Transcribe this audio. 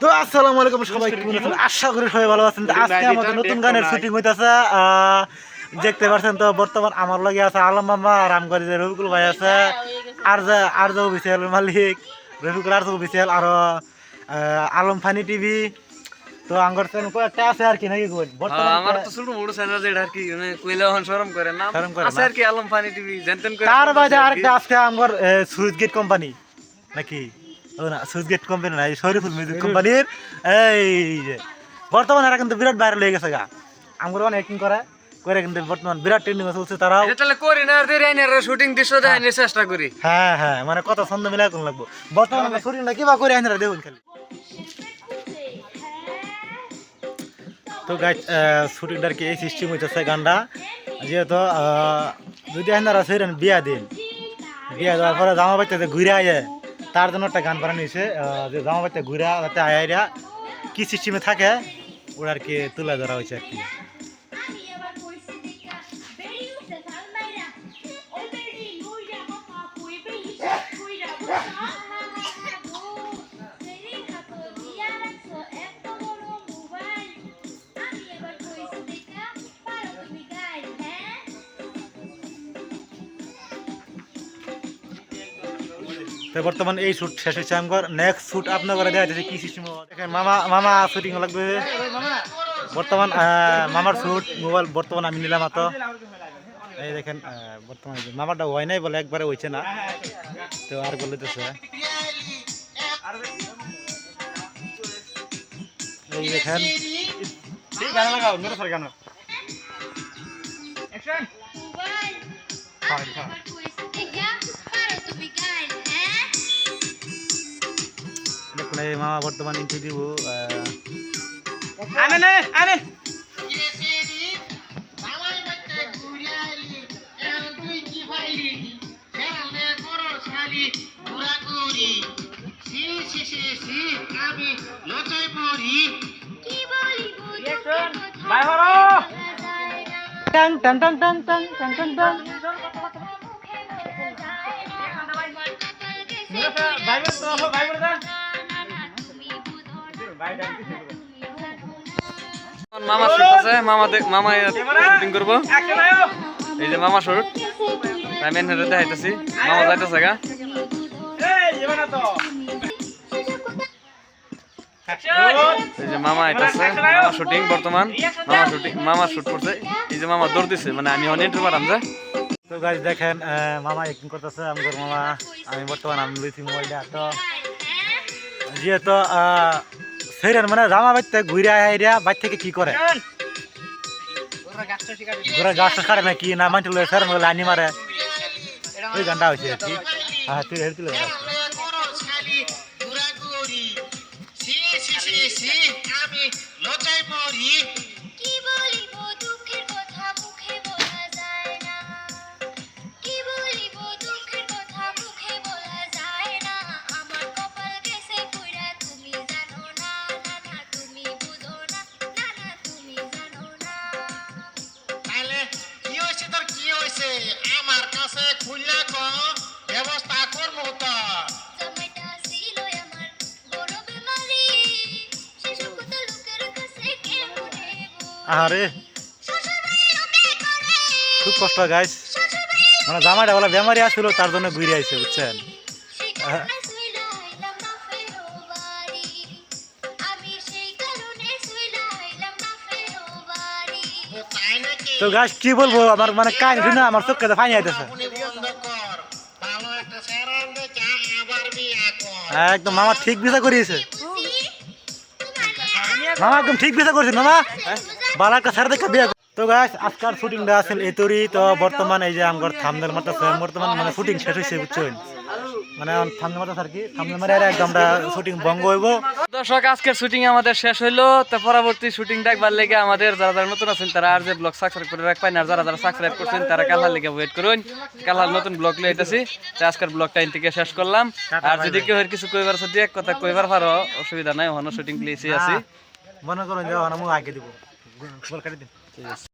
তো আসসালামু আলাইকুম সবাই আশা করি সবাই ভালো আছেন। আজকে আমাদের নতুন গানের শুটিং হইতাছে দেখতে পাচ্ছেন তো বর্তমান আমার লগে আছে আলম মামা আর আমগরি রবিকুল ভাই আছে আর যে আর যে অফিসিয়াল মালিক রবিকুল আর যে অফিসিয়াল আর আলম ফানি টিভি তো আঙ্গর চ্যানেল কয়েকটা আছে আর কি নাকি কই? হ্যাঁ, বর্তমান আমার তো ছোট মোটো চ্যানেল যেটা আর কি মানে কইলে হন শরম করে না। আছে। আর কি আলম ফানি টিভি জানতেন করে তার বাদে আরেকটা আজকে আমার সুইচ গেট কোম্পানি নাকি? ও না সুইচ গেট কোম্পানি না শরীফুল মিউজিক কোম্পানির এই যে বর্তমানে এরা কিন্তু বিরাট বাইরে লেগে গেছে গা। আমার অনেক অ্যাক্টিং করে করে কিন্তু বর্তমান বিরাট ট্রেন্ডিং চলছে তারাও। তাহলে করি না আর দেরি আইনে শুটিং দৃশ্য দেখানোর চেষ্টা করি। হ্যাঁ হ্যাঁ মানে কত ছন্দ মিলাই কোন লাগবো। বর্তমানে শুটিং না কিবা করে আইনারা দেখুন খালি। তো গাইজ শুটিংটা আর কি এই সিস্টেম হইতেছে গানটা? যেহেতু যদি আইনারা সেরেন বিয়া দিন। বিয়া দেওয়ার পরে জামা বাচ্চাতে ঘুরে আয় তার জন্য একটা গান বানানো হয়েছে যে জামা বাড়িতে ঘুরে যাতে আয়া কি সিস্টেমে থাকে, ওরা আর কি তুলে ধরা হয়েছে আর কি। তো বর্তমান এই শুট শেষ হয়েছে আমার নেক্সট শুট আপনার করে দেওয়া যাচ্ছে কি সিস্টেম দেখেন মামা মামা শুটিং লাগবে বর্তমান মামার শুট মোবাইল বর্তমান আমি নিলাম তো এই দেখেন বর্তমান মামারটা হয় নাই বলে একবারে হয়েছে না তো আর বলে এই দেখেন কইছি দেখা পারো দেখুন এই মামা বর্তমান ইন্টারভিউ বলা যায় টাং টাং টাং টাং টাং টাং টাং টাং। আমার মামা শুট আছে মামা দেখ মামা শুটিং করব। এই যে মামা শুট। আমি এনে দেখাইতেছি। মামা যাইতেছে গা। এই যে মামা আইতাছে মামা শুটিং বর্তমান। মামা শুটিং মামা শুট করছে। এই যে মামা দৌড় দিছে মানে আমি অনেক পারাম যে। তো গাইজ দেখেন আহ, মামা অ্যাক্টিং করতেছে আমার মামা। আমি বর্তমান আমি লইছি মোবাইলটা তো। যেহেতু সেইরেন মানে জামা বাড়িতে ঘুরে আইরা বাড়ি থেকে কি করে? ঘুরে গাছ কাটে না কি না মানতে লয়ে স্যার বলে আনি মারে। ওই গানটা হয়েছে আর কি। হ্যাঁ তুই হেঁটে তুলে বলিব আছে আমার কাছে ক ব্যবস্থা করব তো। আরে খুব কষ্ট গাইস মানে জামাইটা বলে বেমারি আসছিল তার জন্য ঘুরে আইছে বুঝছেন? তো গাছ কি বলব, আমার মানে কান শুনে আমার চোখে ফানি আইতেছে। একদম, মামা ঠিক বিচার করিয়েছে। মামা একদম ঠিক বিচার করেছে, মামা। বালা একটা দেখে বিয়ে তো গাছ, আজকাল শুটিংটা আছে এতরি তো বর্তমান এই যে আমার থামদের মতো বর্তমান মানে শুটিং শেষ হয়েছে বুঝছেন? মানে থামদের মতো আর কি। থামদের মারে একদম শুটিং বঙ্গ হইব। দর্শক আজকের শুটিং আমাদের শেষ হইল। তো পরবর্তী শুটিং দেখবার লেগে আমাদের যারা যারা নতুন আছেন তারা আর যে ব্লগ সাবস্ক্রাইব করে রাখবেন আর যারা যারা সাবস্ক্রাইব করছেন তারা কালার লেগে ওয়েট করুন। কালার নতুন ব্লগ লিয়ে আইতাছি। তো আজকের থেকে শেষ করলাম। আর যদি কেউ কিছু কইবার আছে এক কথা কইবার পারো অসুবিধা নাই হনো শুটিং প্লেসে আছি। মনে করুন যে আমি আগে দিব। বল কাটি দিন। ঠিক আছে